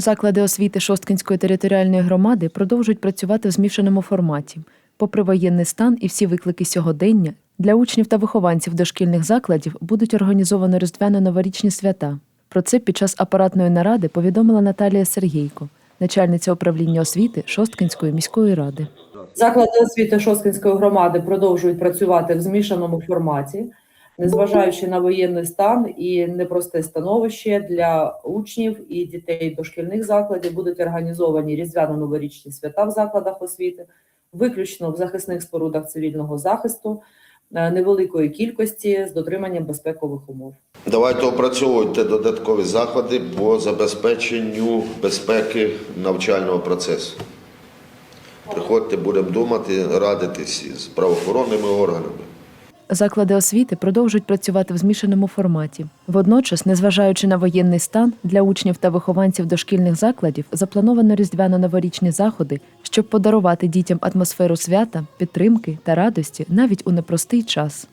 Заклади освіти Шосткинської територіальної громади продовжують працювати в змішаному форматі. Попри воєнний стан і всі виклики сьогодення, для учнів та вихованців дошкільних закладів будуть організовано різдвяно-новорічні свята. Про це під час апаратної наради повідомила Наталія Сергійко, начальниця управління освіти Шосткинської міської ради. Заклади освіти Шосткинської громади продовжують працювати в змішаному форматі, незважаючи на воєнний стан і непросте становище для учнів і дітей дошкільних закладів будуть організовані різдвяно-новорічні свята в закладах освіти, виключно в захисних спорудах цивільного захисту е, невеликої кількості з дотриманням безпекових умов. Давайте опрацьовуйте додаткові заходи по забезпеченню безпеки навчального процесу. Приходьте, будемо думати, радитись з правоохоронними органами. Заклади освіти продовжують працювати в змішаному форматі. Водночас, незважаючи на воєнний стан, для учнів та вихованців дошкільних закладів заплановано різдвяно-новорічні заходи, щоб подарувати дітям атмосферу свята, підтримки та радості навіть у непростий час.